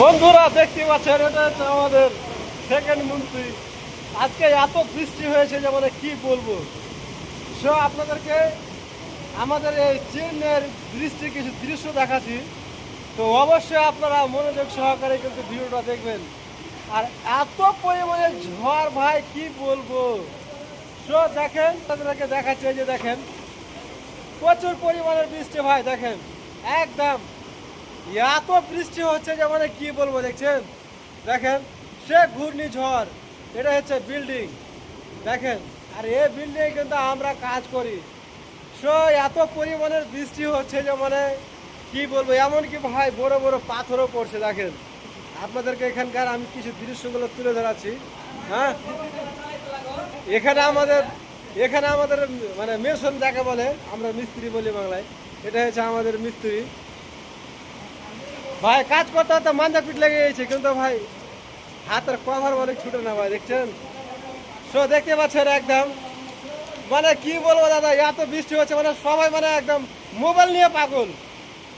বন্ধুরা, দেখতে পাচ্ছেন, এটা হচ্ছে আমাদের সেকেন্ড মন্ত্রী। আজকে এত বৃষ্টি হয়েছে যে মানে কি বলব? সো আপনাদেরকে আমাদের এই চীনের বৃষ্টির কিছু দৃশ্য দেখাচ্ছি। তো অবশ্যই আপনারা মনোযোগ সহকারে কিন্তু ভিডিওটা দেখবেন। আর এত পরিমাণে ঝড়, ভাই, কি বলব? সো দেখেন তাদেরকে দেখাচ্ছে যে দেখেন। প্রচুর পরিমাণের বৃষ্টি, ভাই, দেখেন। একদম। এত বৃষ্টি হচ্ছে যে মানে কি বলব, দেখছেন? দেখেন, সে ঘূর্ণিঝড়, এটা হচ্ছে বিল্ডিং দেখেন? আর এই বিল্ডিং কিন্তু আমরা কাজ করি। সো, এত পরিমাণের বৃষ্টি হচ্ছে যে মানে কি বলব, এমনকি ভাই, বড় বড় পাথরও পড়ছে, দেখেন? আপনাদেরকে এখানকার আমি কিছু দৃশ্যগুলো তুলে ধরাচ্ছি হ্যাঁ? এখানে আমাদের এখানে আমাদের মানে মেশন যাকে বলে, আমরা মিস্ত্রি বলি বাংলায়, এটা হচ্ছে আমাদের মিস্ত্রি। ভাই, কাজ করতে করতে মাঞ্জা পিট লেগে গেছে, কিন্তু ভাই, হাতের কভার বলে ছুটে না ভাই, দেখছেন? সো দেখতে পাচ্ছেন একদম মানে কি বলব দাদা, এত বৃষ্টি হচ্ছে মানে সবাই মানে একদম মোবাইল নিয়ে পাগল।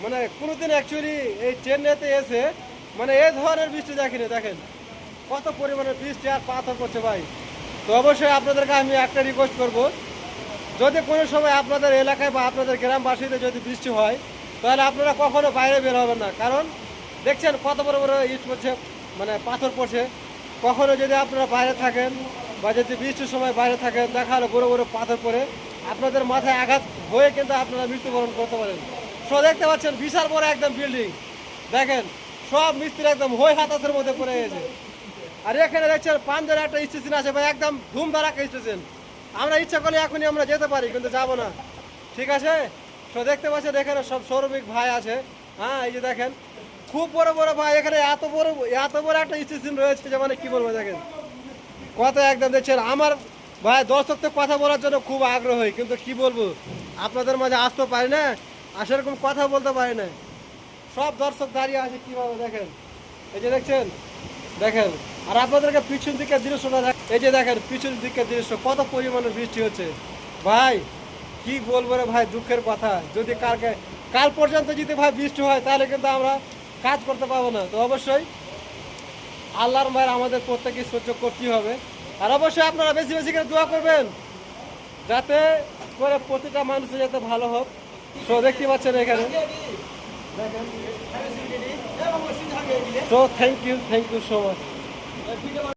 মানে কোনোদিন অ্যাকচুয়ালি এই চেন্নাইতে এসে মানে এই ধরনের বৃষ্টি দেখিনি, দেখেন। কত পরিমাণে বৃষ্টি আর পাথর করছে ভাই। তো অবশ্যই আপনাদেরকে আমি একটা রিকোয়েস্ট করব, যদি কোনো সময় আপনাদের এলাকায় বা আপনাদের গ্রামবাসীতে যদি বৃষ্টি হয় তাহলে আপনারা কখনো বাইরে বের হবেন না। কারণ দেখছেন কত বড় বড় ইট পড়ছে মানে পাথর পড়ছে। কখনো যদি আপনারা বাইরে থাকেন বা যদি বৃষ্টির সময় বাইরে থাকেন, দেখা হলো বড় বড়ো পাথর পড়ে, আপনাদের মাথায় আঘাত হয়ে কিন্তু আপনারা মৃত্যুবরণ করতে পারেন। সো দেখতে পাচ্ছেন, বিশাল বড় একদম বিল্ডিং দেখেন, সব মিস্ত্রি একদম হই হাতাসের মধ্যে পড়ে গেছে। আর এখানে দেখছেন, পাঞ্জার একটা স্টেশন আছে ভাই, একদম ধুমধারাক্কা স্টেশন আমরা ইচ্ছা করলে এখনই আমরা যেতে পারি, কিন্তু যাব না। ঠিক আছে? তো দেখতে পাচ্ছেন, এখানে সব শ্রমিক ভাই আছে। হ্যাঁ এই যে দেখেন, খুব বড় বড় ভাই, এখানে এত বড় এত বড় একটা স্টেশন রয়েছে যে মানে কি বলব দেখেন। কথা একদম দেখছেন, আমার ভাই দর্শক তো কথা বলার জন্য খুব আগ্রহী, কিন্তু কি বলব, আপনাদের মাঝে আসতে পারি না, আর সেরকম কথা বলতে পারি না। সব দর্শক দাঁড়িয়ে আছে কীভাবে দেখেন? এই যে দেখছেন, দেখেন, আর আপনাদেরকে পিছন দিকের দৃশ্যটা এই যে দেখেন, পিছন দিকের দৃশ্য, কত পরিমাণে বৃষ্টি হচ্ছে। ভাই কি বলব রে ভাই, দুঃখের কথা। যদি কালকে কাল পর্যন্ত যদি ভাই বৃষ্টি হয়, তাহলে কিন্তু আমরা কাজ করতে পারব না। তো অবশ্যই আল্লাহর মায়ের আমাদের প্রত্যেকে সহ্য করতেই হবে। আর অবশ্যই আপনারা বেশি বেশি করে দোয়া করবেন, যাতে করে প্রতিটা মানুষের যাতে ভালো হোক। তো দেখতে পাচ্ছেন এখানে। So thank you thank you so much.